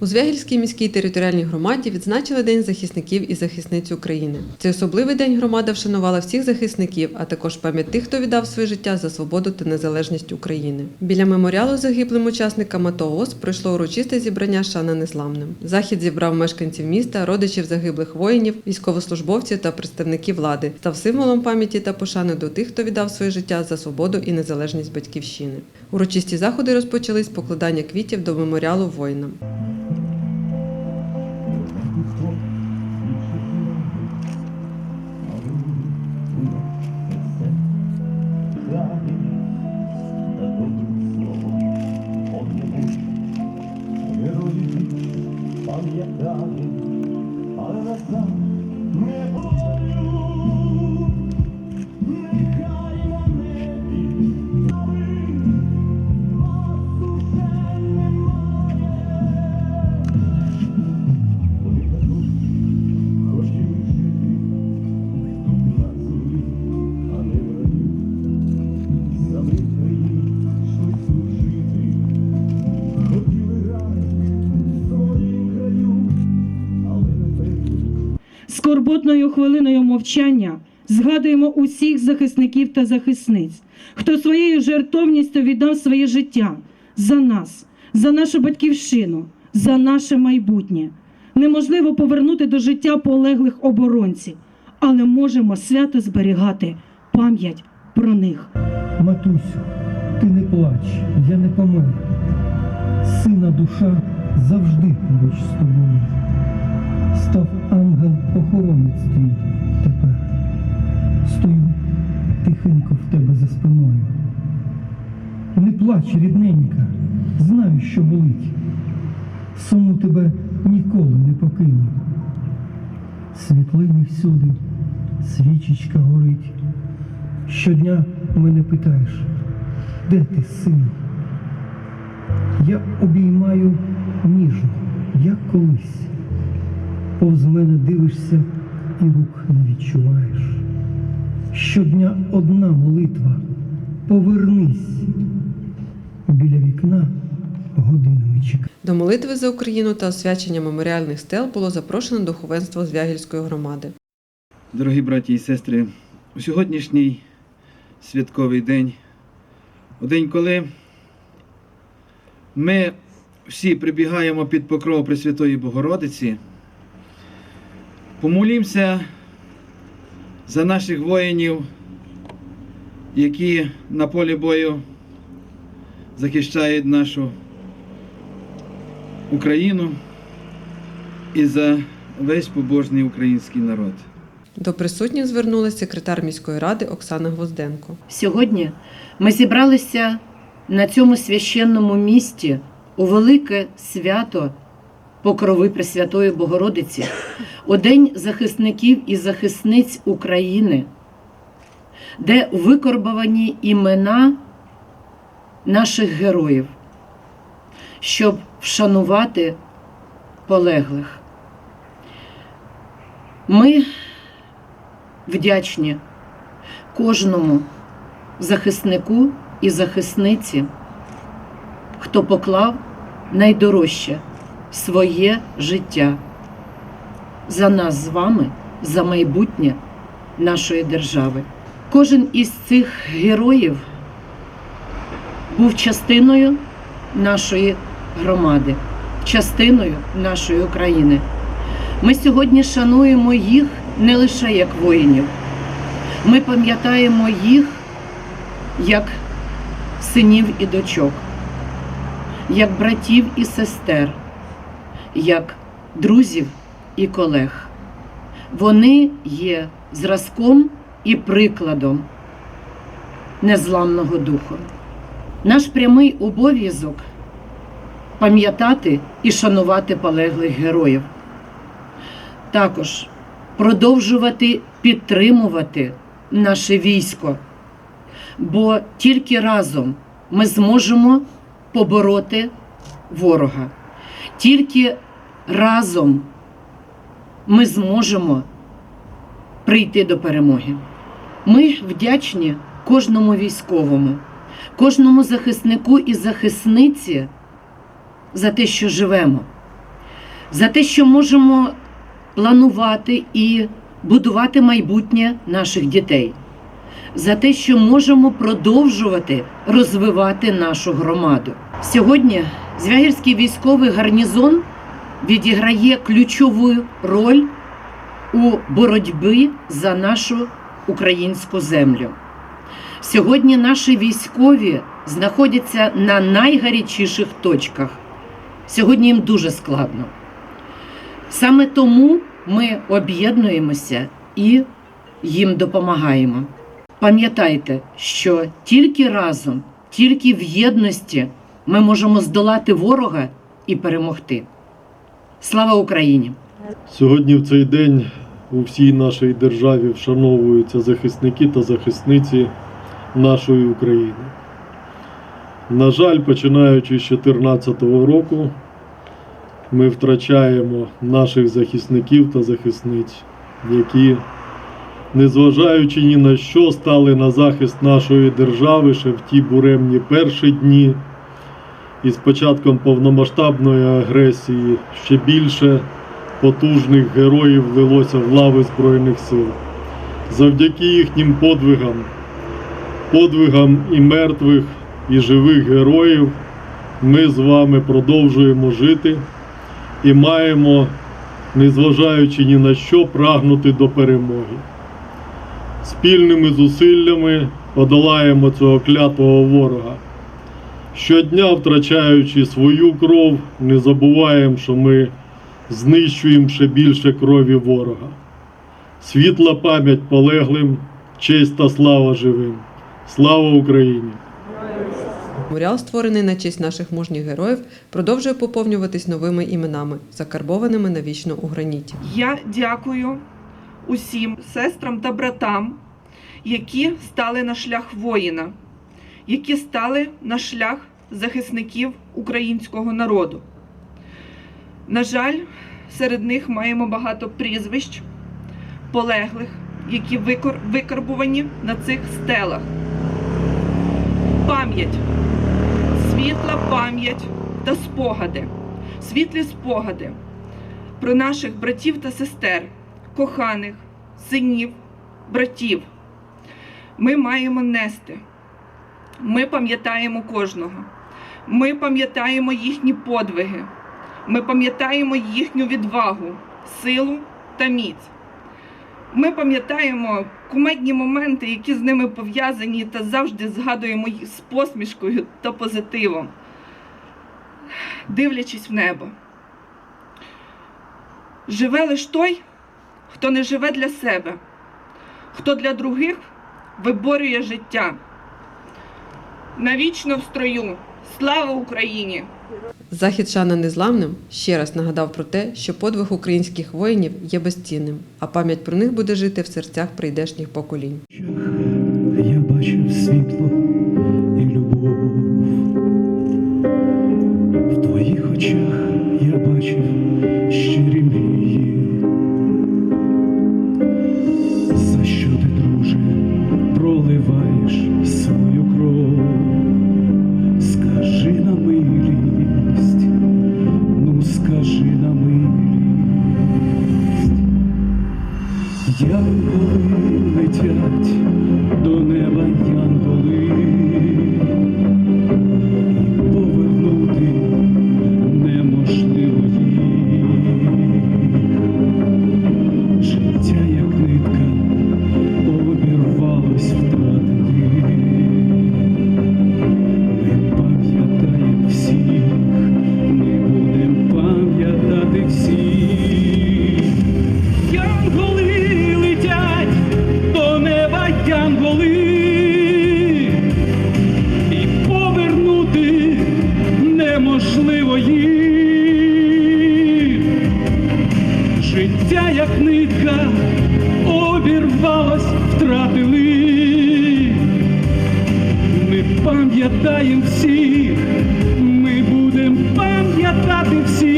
У Звягільській міській територіальній громаді відзначили День захисників і захисниць України. Цей особливий день громада вшанувала всіх захисників, а також пам'ять тих, хто віддав своє життя за свободу та незалежність України. Біля меморіалу загиблим учасникам АТО ООС пройшло урочисте зібрання шана незламним. Захід зібрав мешканців міста, родичів загиблих воїнів, військовослужбовців та представників влади, став символом пам'яті та пошани до тих, хто віддав своє життя за свободу і незалежність батьківщини. Урочисті заходи розпочались з покладання квітів до меморіалу воїнам. Скорботною хвилиною мовчання згадуємо усіх захисників та захисниць, хто своєю жертовністю віддав своє життя за нас, за нашу батьківщину, за наше майбутнє. Неможливо повернути до життя полеглих оборонців, але можемо свято зберігати пам'ять про них. Матусю, ти не плач, я не помер. Сина душа завжди поруч з тобою. Став ангел-охоронець твій тепер. Стою тихенько в тебе за спиною. Не плач, рідненька, знаю, що болить. Суму тебе ніколи не покину. Світлини всюди, свічечка горить. Щодня мене питаєш, де ти, сину? Я обіймаю ніжно, як колись. Повз мене дивишся і рук не відчуваєш. Щодня одна молитва повернись. Біля вікна годинами чекає. До молитви за Україну та освячення меморіальних стел було запрошено духовенство Звягільської громади. Дорогі браті і сестри, у сьогоднішній святковий день, у день, коли ми всі прибігаємо під покров Пресвятої Богородиці, помолімося за наших воїнів, які на полі бою захищають нашу Україну і за весь побожний український народ. До присутніх звернулася секретар міської ради Оксана Гвозденко. Сьогодні ми зібралися на цьому священному місті у велике свято Покрови Пресвятої Богородиці, у День захисників і захисниць України, де викорбовані імена наших героїв, щоб вшанувати полеглих. Ми вдячні кожному захиснику і захисниці, хто поклав найдорожче своє життя за нас з вами, за майбутнє нашої держави. Кожен із цих героїв був частиною нашої громади, частиною нашої України. Ми сьогодні шануємо їх не лише як воїнів, ми пам'ятаємо їх як синів і дочок, як братів і сестер, як друзів і колег. Вони є зразком і прикладом незламного духу. Наш прямий обов'язок пам'ятати і шанувати полеглих героїв. Також продовжувати підтримувати наше військо, бо тільки разом ми зможемо побороти ворога. Тільки разом ми зможемо прийти до перемоги. Ми вдячні кожному військовому, кожному захиснику і захисниці за те, що живемо, за те, що можемо планувати і будувати майбутнє наших дітей, за те, що можемо продовжувати розвивати нашу громаду. Сьогодні Звягірський військовий гарнізон відіграє ключову роль у боротьбі за нашу українську землю. Сьогодні наші військові знаходяться на найгарячіших точках. Сьогодні їм дуже складно. Саме тому ми об'єднуємося і їм допомагаємо. Пам'ятайте, що тільки разом, тільки в єдності ми можемо здолати ворога і перемогти. Слава Україні! Сьогодні в цей день у всій нашій державі вшановуються захисники та захисниці нашої України. На жаль, починаючи з 2014 року, ми втрачаємо наших захисників та захисниць, які, незважаючи ні на що, стали на захист нашої держави ще в ті буремні перші дні. І з початком повномасштабної агресії ще більше потужних героїв влилося в лави Збройних сил. Завдяки їхнім подвигам, подвигам і мертвих, і живих героїв, ми з вами продовжуємо жити і маємо, незважаючи ні на що, прагнути до перемоги. Спільними зусиллями подолаємо цього клятого ворога. Щодня втрачаючи свою кров, не забуваємо, що ми знищуємо ще більше крові ворога. Світла пам'ять полеглим, честь та слава живим. Слава Україні! Меморіал, створений на честь наших мужніх героїв, продовжує поповнюватись новими іменами, закарбованими навічно у граніті. Я дякую усім сестрам та братам, які стали на шлях воїна, які стали на шлях захисників українського народу. На жаль, серед них маємо багато прізвищ полеглих, які викарбувані на цих стелах. Пам'ять, світла пам'ять та спогади, світлі спогади про наших братів та сестер, коханих, синів, братів. Ми маємо нести. Ми пам'ятаємо кожного. Ми пам'ятаємо їхні подвиги. Ми пам'ятаємо їхню відвагу, силу та міць. Ми пам'ятаємо кумедні моменти, які з ними пов'язані, та завжди згадуємо їх з посмішкою та позитивом, дивлячись в небо. Живе лиш той, хто не живе для себе, хто для других виборює життя. Навічно в строю. Слава Україні! Захід шана незламним ще раз нагадав про те, що подвиг українських воїнів є безцінним, а пам'ять про них буде жити в серцях прийдешніх поколінь. Я бачив світло Mm-hmm. Пам'ятаємо всіх, ми будемо пам'ятати всіх.